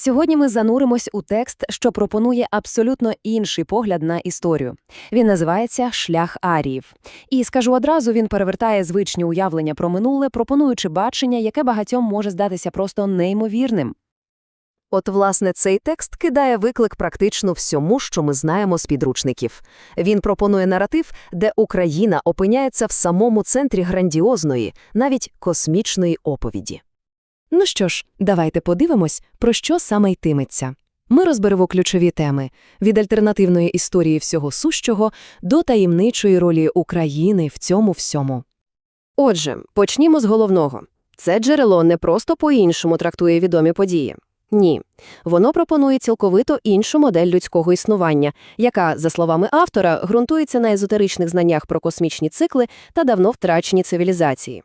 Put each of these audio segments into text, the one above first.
Сьогодні ми зануримось у текст, що пропонує абсолютно інший погляд на історію. Він називається Шлях Аріїв. І скажу одразу, він перевертає звичні уявлення про минуле, пропонуючи бачення, яке багатьом може здатися просто неймовірним. От, власне, цей текст кидає виклик практично всьому, що ми знаємо з підручників. Він пропонує наратив, де Україна опиняється в самому центрі грандіозної, навіть космічної оповіді. Ну що ж, давайте подивимось, про що саме йтиметься. Ми розберемо ключові теми – від альтернативної історії всього сущого до таємничої ролі України в цьому всьому. Отже, почнімо з головного. Це джерело не просто по-іншому трактує відомі події. Ні, воно пропонує цілковито іншу модель людського існування, яка, за словами автора, ґрунтується на езотеричних знаннях про космічні цикли та давно втрачені цивілізації.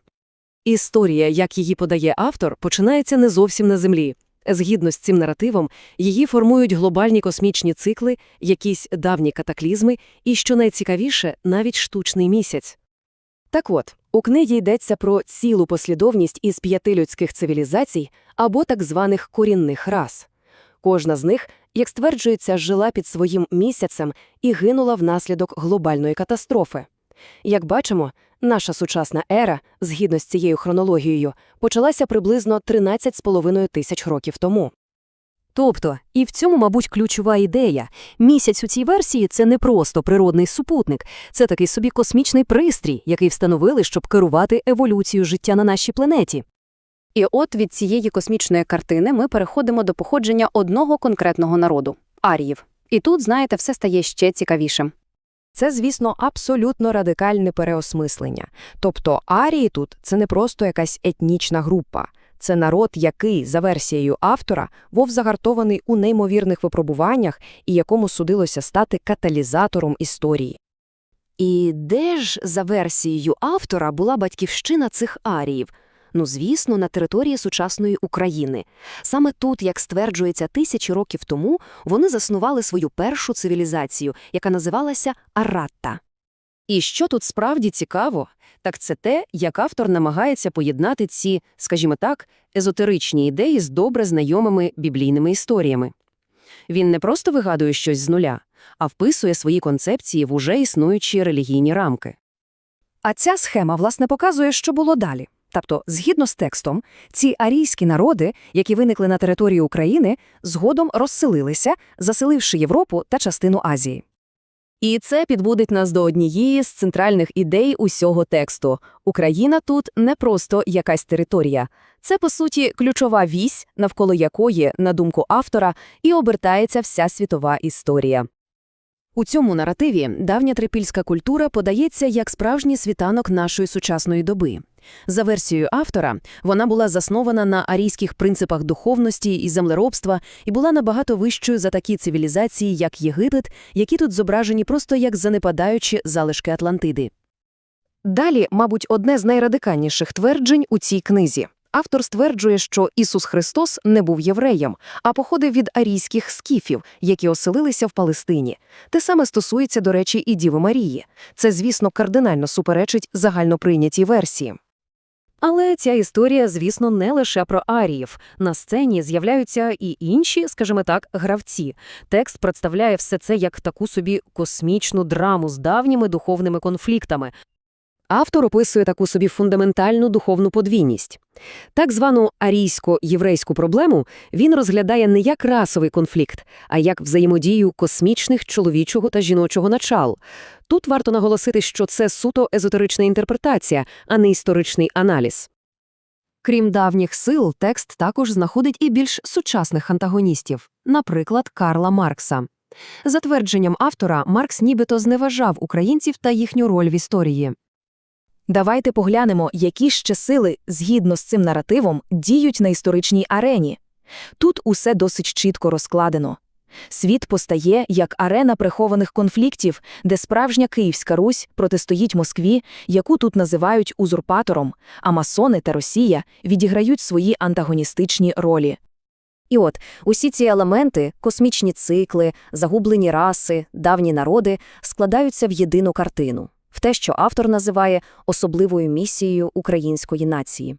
Історія, як її подає автор, починається не зовсім на Землі. Згідно з цим наративом, її формують глобальні космічні цикли, якісь давні катаклізми і, що найцікавіше, навіть штучний місяць. Так от, у книгі йдеться про цілу послідовність із п'яти людських цивілізацій або так званих корінних рас. Кожна з них, як стверджується, жила під своїм місяцем і гинула внаслідок глобальної катастрофи. Як бачимо, наша сучасна ера, згідно з цією хронологією, почалася приблизно 13,5 тисяч років тому. Тобто, і в цьому, мабуть, ключова ідея. Місяць у цій версії – це не просто природний супутник, це такий собі космічний пристрій, який встановили, щоб керувати еволюцією життя на нашій планеті. І от від цієї космічної картини ми переходимо до походження одного конкретного народу – аріїв. І тут, знаєте, все стає ще цікавішим. Це, звісно, абсолютно радикальне переосмислення. Тобто арії тут – це не просто якась етнічна група. Це народ, який, за версією автора, був загартований у неймовірних випробуваннях і якому судилося стати каталізатором історії. І де ж, за версією автора, була батьківщина цих аріїв? Ну, звісно, на території сучасної України. Саме тут, як стверджується тисячі років тому, вони заснували свою першу цивілізацію, яка називалася Аратта. І що тут справді цікаво, так це те, як автор намагається поєднати ці, скажімо так, езотеричні ідеї з добре знайомими біблійними історіями. Він не просто вигадує щось з нуля, а вписує свої концепції в уже існуючі релігійні рамки. А ця схема, власне, показує, що було далі. Тобто, згідно з текстом, ці арійські народи, які виникли на території України, згодом розселилися, заселивши Європу та частину Азії. І це підводить нас до однієї з центральних ідей усього тексту. Україна тут не просто якась територія. Це, по суті, ключова вісь, навколо якої, на думку автора, і обертається вся світова історія. У цьому наративі давня трипільська культура подається як справжній світанок нашої сучасної доби. За версією автора, вона була заснована на арійських принципах духовності і землеробства і була набагато вищою за такі цивілізації, як Єгипет, які тут зображені просто як занепадаючі залишки Атлантиди. Далі, мабуть, одне з найрадикальніших тверджень у цій книзі. Автор стверджує, що Ісус Христос не був євреєм, а походив від арійських скіфів, які оселилися в Палестині. Те саме стосується, до речі, і Діви Марії. Це, звісно, кардинально суперечить загальноприйнятій версії. Але ця історія, звісно, не лише про аріїв. На сцені з'являються і інші, скажімо так, гравці. Текст представляє все це як таку собі космічну драму з давніми духовними конфліктами. Автор описує таку собі фундаментальну духовну подвійність. Так звану арійсько-єврейську проблему він розглядає не як расовий конфлікт, а як взаємодію космічних чоловічого та жіночого начал. Тут варто наголосити, що це суто езотерична інтерпретація, а не історичний аналіз. Крім давніх сил, текст також знаходить і більш сучасних антагоністів, наприклад, Карла Маркса. За твердженням автора, Маркс нібито зневажав українців та їхню роль в історії. Давайте поглянемо, які ще сили, згідно з цим наративом, діють на історичній арені. Тут усе досить чітко розкладено. Світ постає як арена прихованих конфліктів, де справжня Київська Русь протистоїть Москві, яку тут називають узурпатором, а масони та Росія відіграють свої антагоністичні ролі. І от усі ці елементи, космічні цикли, загублені раси, давні народи складаються в єдину картину в те, що автор називає особливою місією української нації.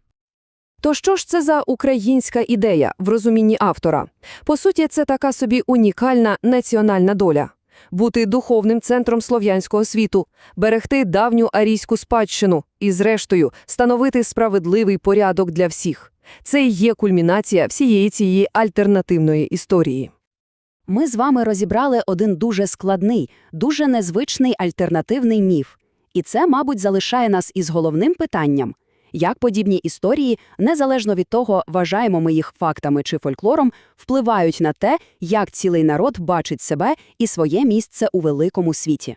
То що ж це за українська ідея в розумінні автора? По суті, це така собі унікальна національна доля. Бути духовним центром слов'янського світу, берегти давню арійську спадщину і, зрештою, становити справедливий порядок для всіх. Це і є кульмінація всієї цієї альтернативної історії. Ми з вами розібрали один дуже складний, дуже незвичний альтернативний міф. І це, мабуть, залишає нас із головним питанням. Як подібні історії, незалежно від того, вважаємо ми їх фактами чи фольклором, впливають на те, як цілий народ бачить себе і своє місце у великому світі.